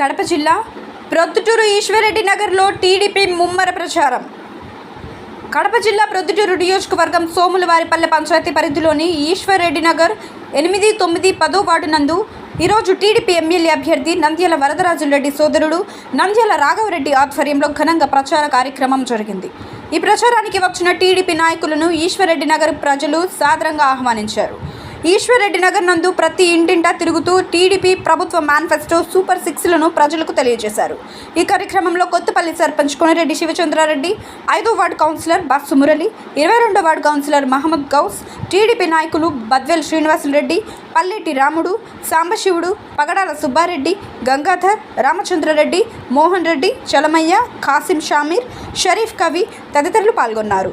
కడప జిల్లా ప్రొద్దుటూరు ఈశ్వరెడ్డి నగర్లో టీడీపీ ముమ్మర ప్రచారం. కడప జిల్లా ప్రొద్దుటూరు నియోజకవర్గం సోములవారిపల్లె పంచాయతీ పరిధిలోని ఈశ్వర్రెడ్డి నగర్ ఎనిమిది తొమ్మిది పదో వార్డు నందు ఈరోజు టీడీపీ ఎమ్మెల్యే అభ్యర్థి నంద్యాల వరదరాజులరెడ్డి సోదరుడు నంద్యాల రాఘవరెడ్డి ఆధ్వర్యంలో ఘనంగా ప్రచార కార్యక్రమం జరిగింది. ఈ ప్రచారానికి వచ్చిన టీడీపీ నాయకులను ఈశ్వర్రెడ్డి నగర్ ప్రజలు సాదరంగా ఆహ్వానించారు. ఈశ్వర్రెడ్డి నగర్ నందు ప్రతి ఇంటింటా తిరుగుతూ టీడీపీ ప్రభుత్వ మేనిఫెస్టో సూపర్ సిక్స్లను ప్రజలకు తెలియజేశారు. ఈ కార్యక్రమంలో కొత్తపల్లి సర్పంచ్ కొనిరెడ్డి శివచంద్రారెడ్డి ఐదో వార్డు కౌన్సిలర్ బస్సు మురళి ఇరవై రెండో ward councillor Mohammed Ghouse TDP నాయకులు బద్వేల్ శ్రీనివాసులరెడ్డి పల్లెటి రాముడు సాంబశివుడు పగడాల సుబ్బారెడ్డి గంగాధర్ రామచంద్రారెడ్డి మోహన్ రెడ్డి చలమయ్య కాసిం షామీర్ షరీఫ్ కవి తదితరులు పాల్గొన్నారు.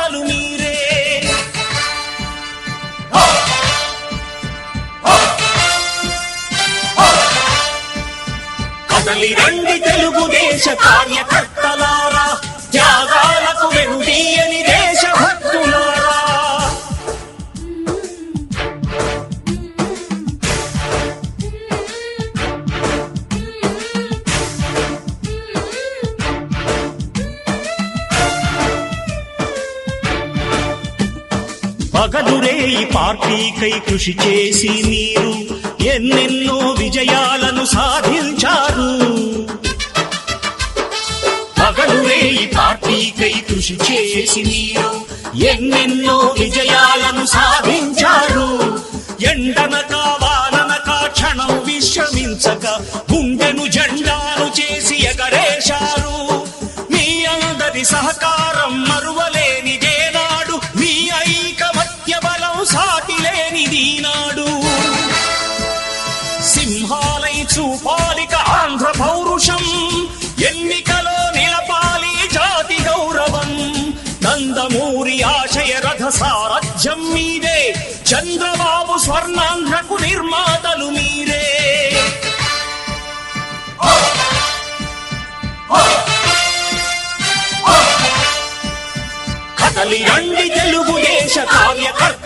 కదలి రండి తెలుగుదేశ కార్యకర్తలారా. త్యాగాలకు వెనుదీయని దేశభక్తులారా పగలురే ఈ పార్టీకై కృషి చేసి మీరు ఎన్నెన్నో విజయాలను సాధించారు. పగలురే పార్టీకై కృషి చేసి మీరు ఎన్నెన్నో విజయాలను సాధించారు. ఎండనక వాననక క్షణం విశ్రమించక చూపాలిక ఆంధ్ర పౌరుషం. ఎన్నికలో నిలపాలి జాతి గౌరవం. నందమూరి ఆశయ రథ సారథ్యం మీరే చంద్రబాబు స్వర్ణాంధ్రకు నిర్మాతలు మీరే. కదలి రండి తెలుగుదేశ కార్యకర్త.